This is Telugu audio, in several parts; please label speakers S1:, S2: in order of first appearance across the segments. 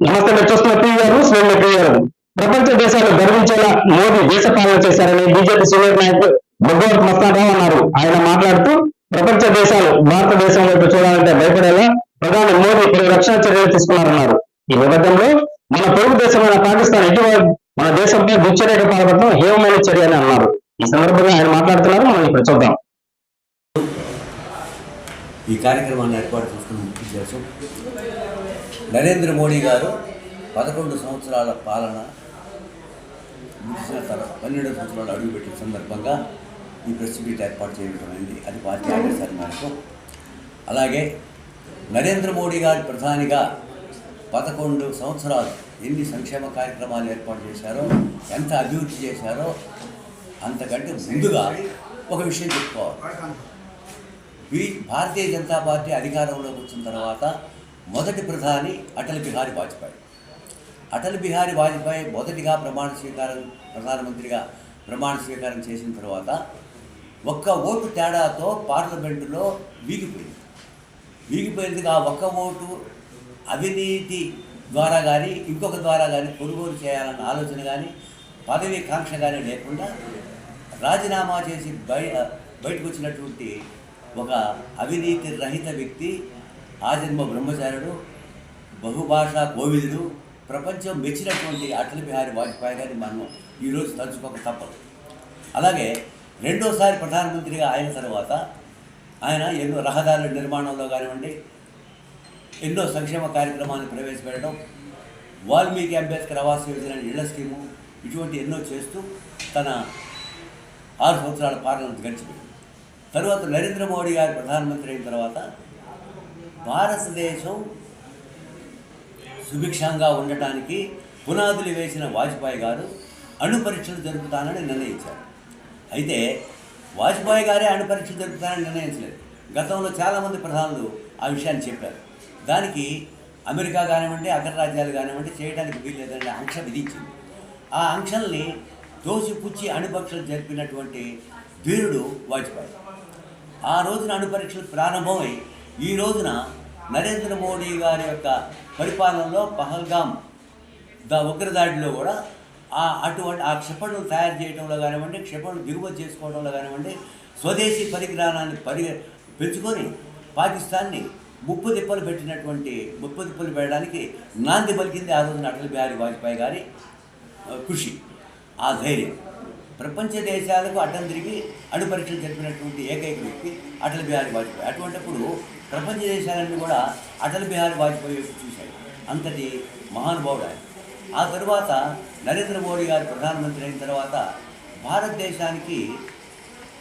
S1: నమస్తే మీరు చూస్తున్న టీవీ గారు స్నేహ గారు ప్రపంచ దేశాలు గర్వించేలా మోదీ దేశ పాలన చేశారని బీజేపీ సీనియర్ నాయకుడు భగవత్ మస్తారావు అన్నారు. ఆయన మాట్లాడుతూ ప్రపంచ దేశాలు భారతదేశం వైపు చూడాలంటే భయపడేలా ప్రధాని మోదీ పలు రక్షణ చర్యలు తీసుకున్నారన్నారు. ఈ నేపథ్యంలో మన పొరుగు దేశమైన పాకిస్తాన్ ఇటీవల మన దేశంపై దుశ్చర్యకు పాల్పడటం హేయమైన చర్య అని అన్నారు. ఈ సందర్భంగా ఆయన మాట్లాడుతున్నారు. మనం ఇక్కడ చూద్దాం.
S2: ఈ కార్యక్రమాన్ని ఏర్పాటు చేసుకున్న ముఖ్య ఉద్దేశం నరేంద్ర మోడీ గారు పదకొండు సంవత్సరాల పాలన ముగిసిన తర్వాత పన్నెండు సంవత్సరాలు అడుగుపెట్టిన సందర్భంగా ఈ ప్రెస్ మీట్ ఏర్పాటు చేయడం అయింది. అది పార్టీ ఆదేశాల మేరకు. అలాగే నరేంద్ర మోడీ గారు ప్రధానిగా పదకొండు సంవత్సరాలు ఎన్ని సంక్షేమ కార్యక్రమాలు ఏర్పాటు చేశారో ఎంత అభివృద్ధి చేశారో అంతకంటే ముందుగా ఒక విషయం చెప్పుకోవాలి. భారతీయ జనతా పార్టీ అధికారంలోకి వచ్చిన తర్వాత మొదటి ప్రధాని అటల్ బిహారీ వాజ్పేయి. అటల్ బిహారీ వాజ్పేయి మొదటిగా ప్రమాణ స్వీకారం ప్రధానమంత్రిగా ప్రమాణ స్వీకారం చేసిన తర్వాత ఒక్క ఓటు తేడాతో పార్లమెంటులో వీగిపోయింది. వీగిపోయింది ఆ ఒక్క ఓటు అవినీతి ద్వారా కానీ ఇంకొక ద్వారా కానీ కొనుగోలు చేయాలన్న ఆలోచన కానీ పదవి కాంక్ష కానీ లేకుండా రాజీనామా చేసి బయ బయటకు వచ్చినటువంటి ఒక అవినీతి రహిత వ్యక్తి ఆజన్మ బ్రహ్మచారుడు బహుభాషా కోవిదుడు ప్రపంచం మెచ్చినటువంటి అటల్ బిహారీ వాజ్పేయి గారిని మనం ఈరోజు తలుచుకోక తప్పదు. అలాగే రెండోసారి ప్రధానమంత్రిగా అయిన తర్వాత ఆయన ఎన్నో రహదారుల నిర్మాణంలో కానివ్వండి ఎన్నో సంక్షేమ కార్యక్రమాలను ప్రవేశపెట్టడం వాల్మీకి అంబేద్కర్ ఆవాస్ యోజన ఇళ్ళ స్కీము ఇటువంటి ఎన్నో చేస్తూ తన ఆరు సంవత్సరాల పాలన గడిచిపోయింది తరువాత నరేంద్ర మోడీ గారు ప్రధానమంత్రి అయిన తర్వాత భారతదేశం సుభిక్షంగా ఉండటానికి పునాదులు వేసిన వాజ్పేయి గారు అణు పరీక్షలు జరుపుతానని నిర్ణయించారు. అయితే వాజ్పేయి గారే అణు పరీక్షలు జరుపుతానని నిర్ణయించలేదు. గతంలో చాలామంది ప్రధానులు ఆ విషయాన్ని చెప్పారు. దానికి అమెరికా కానివ్వండి అగ్రరాజ్యాలు కానివ్వండి చేయడానికి వీల్లేదని ఆంక్ష విధించింది. ఆ ఆంక్షల్ని తోసిపుచ్చి అణుపరీక్షలు జరిపినటువంటి ధీరుడు వాజ్పేయి. ఆ రోజున అణుపరీక్షలు ప్రారంభమై ఈ రోజున నరేంద్ర మోడీ గారి యొక్క పరిపాలనలో పహల్గామ్ ద ఉగ్రదాడిలో కూడా ఆ అటువంటి ఆ క్షిపణులు తయారు చేయడంలో కానివ్వండి క్షిపణులు దిగుమతి చేసుకోవడంలో కానివ్వండి స్వదేశీ పరిజ్ఞానాన్ని పరి పెంచుకొని పాకిస్తాన్ని ముప్పు తిప్పలు పెట్టినటువంటి ముప్పు తిప్పలు పెట్టడానికి నాంది పలికింది ఆ రోజున అటల్ బిహారీ వాజ్పేయి గారి కృషి ఆ ధైర్యం. ప్రపంచ దేశాలకు అడ్డం తిరిగి అడుపరీక్షలు జరిపినటువంటి ఏకైక వ్యక్తి అటల్ బిహారీ వాజ్పేయి. అటువంటిప్పుడు ప్రపంచ దేశాలన్నీ కూడా అటల్ బిహారీ వాజ్పేయి వైపు చూశాయి. అంతటి మహానుభావుడు ఆయన ఆ తరువాత నరేంద్ర మోడీ గారు ప్రధానమంత్రి అయిన తర్వాత భారతదేశానికి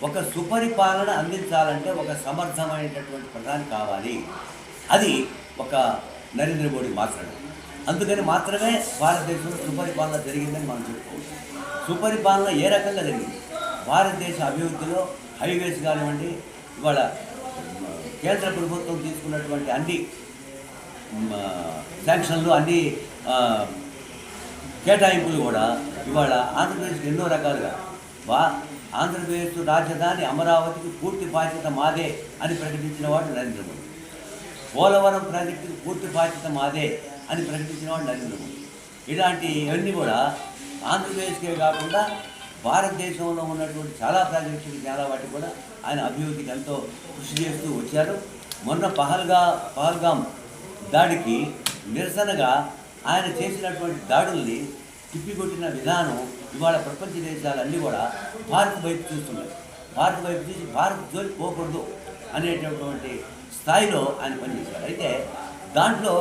S2: ఒక సుపరిపాలన అందించాలంటే ఒక సమర్థమైనటువంటి ప్రధాని కావాలి. అది ఒక నరేంద్ర మోడీ మాత్రమే. అందుకని మాత్రమే భారతదేశంలో సుపరిపాలన జరిగిందని మనం చెప్పుకోవచ్చు. సుపరిపాలన ఏ రకంగా జరిగింది? భారతదేశ అభివృద్ధిలో హైవేస్ కానివ్వండి ఇవాళ కేంద్ర ప్రభుత్వం తీసుకున్నటువంటి అన్ని శాంక్షన్లు అన్ని కేటాయింపులు కూడా ఇవాళ ఆంధ్రప్రదేశ్కి ఎన్నో రకాలుగా వా ఆంధ్రప్రదేశ్ రాజధాని అమరావతికి పూర్తి బాధ్యత మాదే అని ప్రకటించిన వాడు నరేంద్ర మోడీ. పోలవరం ప్రాజెక్టుకి పూర్తి బాధ్యత మాదే అని ప్రకటించిన వాడు నరేంద్ర మోడీ. ఇలాంటి ఇవన్నీ కూడా ఆంధ్రప్రదేశ్కే కాకుండా భారతదేశంలో ఉన్నటువంటి చాలా ప్రాజెక్టులు చాలా వాటి కూడా ఆయన అభివృద్ధికి ఎంతో కృషి చేస్తూ వచ్చారు. మొన్న పహల్గా పహల్గాం దాడికి నిరసనగా ఆయన చేసినటువంటి దాడుల్ని తిప్పికొట్టిన విధానం ఇవాళ ప్రపంచ దేశాలన్నీ కూడా భారత్ వైపు చూస్తున్నాయి. భారత్ వైపు చూసి భారత్ జోలి పోకూడదు అనేటటువంటి స్థాయిలో ఆయన పనిచేశారు. అయితే దాంట్లో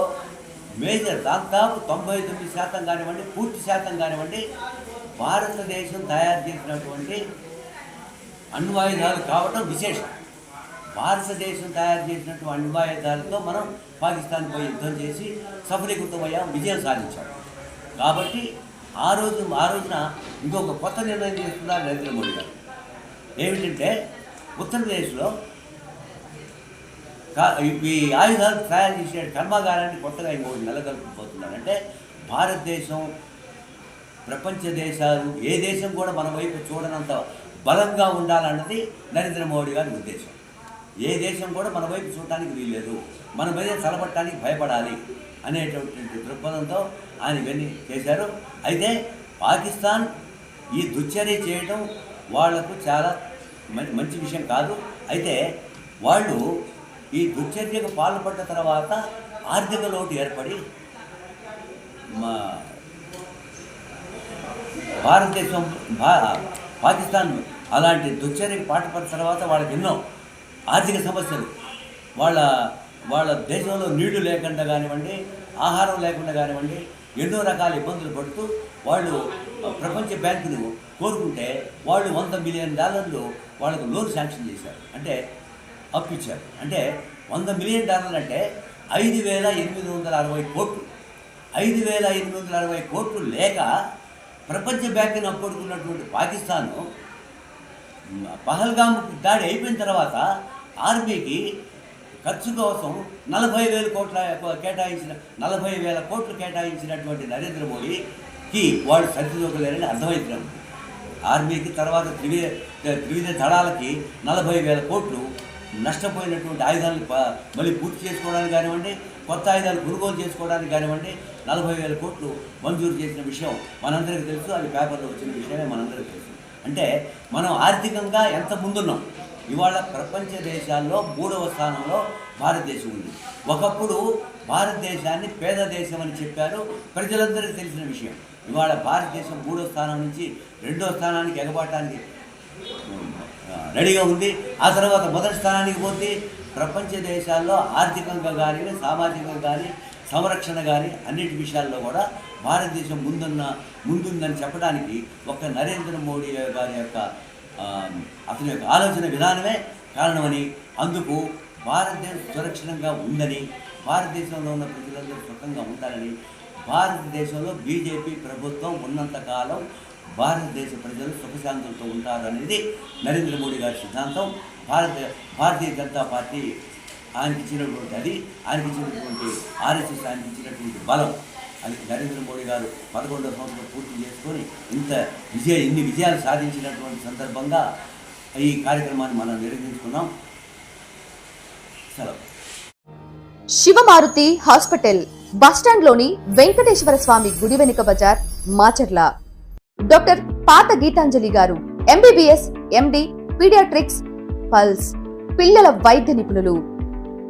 S2: మేజర్ దాదాపు తొంభై తొమ్మిది శాతం కానివ్వండి పూర్తి శాతం కానివ్వండి భారతదేశం తయారు చేసినటువంటి అణ్వాయుధాలు కావడం విశేషం. భారతదేశం తయారు చేసినటువంటి అణ్వాయుధాలతో మనం పాకిస్తాన్ పోయి యుద్ధం చేసి సఫలీకృతమయ్యాం విజయం సాధించాం. కాబట్టి ఆ రోజు ఆ రోజున ఇంకొక కొత్త నిర్ణయం తీసుకున్నారు నరేంద్ర మోడీ గారు. ఏమిటంటే ఉత్తరప్రదేశ్లో ఈ ఆయుధాలు తయారు చేసే కర్మాగారాన్ని కొత్తగా ఇంకొక నెలకొల్పబోతున్నారంటే భారతదేశం ప్రపంచ దేశాలు ఏ దేశం కూడా మన వైపు చూడనంత బలంగా ఉండాలన్నది నరేంద్ర మోడీ గారి ఉద్దేశం. ఏ దేశం కూడా మన వైపు చూడటానికి వీల్లేదు. మన మీద తలపట్టడానికి భయపడాలి అనేటటువంటి దృక్పథంతో ఆయన ఇవన్నీ చేశారు. అయితే పాకిస్తాన్ ఈ దుశ్చర్య చేయడం వాళ్ళకు చాలా మంచి విషయం కాదు. అయితే వాళ్ళు ఈ దుశ్చర్యకు పాల్పడ్డ తర్వాత ఆర్థిక లోటు ఏర్పడి మా భారతదేశం పాకిస్తాన్ అలాంటి దుశ్చర్యకు పాటుపడిన తర్వాత వాళ్ళకి ఎన్నో ఆర్థిక సమస్యలు. వాళ్ళ వాళ్ళ దేశంలో నీళ్ళు లేకుండా కానివ్వండి ఆహారం లేకుండా కానివ్వండి ఎన్నో రకాల ఇబ్బందులు పడుతూ వాళ్ళు ప్రపంచ బ్యాంకులు కోరుకుంటే వాళ్ళు వంద మిలియన్ డాలర్లు వాళ్ళకు లోన్ శాంక్షన్ చేశారు. అంటే అప్పు ఇచ్చారు అంటే వంద మిలియన్ డాలర్లు అంటే ఐదు వేల ఎనిమిది వందల అరవై కోట్లు. ఐదు వేల ఎనిమిది వందల అరవై కోట్లు లేక ప్రపంచ బ్యాంకుని అప్పడుకున్నటువంటి పాకిస్తాన్ పహల్గామ్ దాడి అయిపోయిన తర్వాత ఆర్మీకి ఖర్చు కోసం నలభై వేల కోట్ల కేటాయించిన నలభై వేల కోట్లు కేటాయించినటువంటి నరేంద్ర మోడీకి వాళ్ళు సరిదిద్దలేరని అర్థమవుతున్నాం ఆర్మీకి తర్వాత త్రివిధ త్రివిధ దళాలకి నలభై వేల కోట్లు నష్టపోయినటువంటి ఆయుధాలను మళ్ళీ పూర్తి చేసుకోవడానికి కానివ్వండి కొత్త ఆయుధాలు కొనుగోలు చేసుకోవడానికి కానివ్వండి నలభై వేల కోట్లు మంజూరు చేసిన విషయం మనందరికీ తెలుసు. అది పేపర్లో వచ్చిన విషయమే మనందరికీ తెలుసు. అంటే మనం ఆర్థికంగా ఎంత ముందున్నాం? ఇవాళ ప్రపంచ దేశాల్లో మూడవ స్థానంలో భారతదేశం ఉంది. ఒకప్పుడు భారతదేశాన్ని పేద దేశం అని చెప్పారు. ప్రజలందరికీ తెలిసిన విషయం. ఇవాళ భారతదేశం మూడో స్థానం నుంచి రెండో స్థానానికి ఎగబాటానికి రెడీగా ఉంది. ఆ తర్వాత మొదటి స్థానానికి పోతే ప్రపంచ దేశాల్లో ఆర్థికంగా కానీ సామాజికంగా కానీ సంరక్షణ కానీ అన్నిటి విషయాల్లో కూడా భారతదేశం ముందున్న ముందుందని చెప్పడానికి ఒక నరేంద్ర మోడీ గారి యొక్క అతని యొక్క ఆలోచన విధానమే కారణమని అందుకు భారతదేశం సురక్షితంగా ఉందని భారతదేశంలో ఉన్న ప్రజలందరూ సుఖంగా ఉండాలని భారతదేశంలో బీజేపీ ప్రభుత్వం ఉన్నంతకాలం భారతదేశ ప్రజలు సుఖశాంతులతో ఉంటారు అనేది నరేంద్ర మోడీ గారి సిద్ధాంతం. భారత భారతీయ జనతా పార్టీ ఆయనకి ఇచ్చినటువంటి అది ఆయనకి ఇచ్చినటువంటి ఆర్ఎస్ఎస్ ఆయనకి ఇచ్చినటువంటి బలం. అది నరేంద్ర మోడీ గారు పదకొండవ సంవత్సరం పూర్తి చేసుకొని ఇంత విజయ ఇన్ని విజయాలు సాధించినటువంటి సందర్భంగా ఈ కార్యక్రమాన్ని మనం నిర్వహించుకున్నాం. సెలవు.
S3: శివమారుతి హాస్పిటల్ బస్టాండ్లోని వెంకటేశ్వర స్వామి గుడి వెనుక బజార్ మాచర్ల. డాక్టర్ పాత గీతాంజలి గారు ఎంబీబీఎస్ ఎండి పీడియాట్రిక్స్ పల్స్ పిల్లల వైద్య నిపుణులు.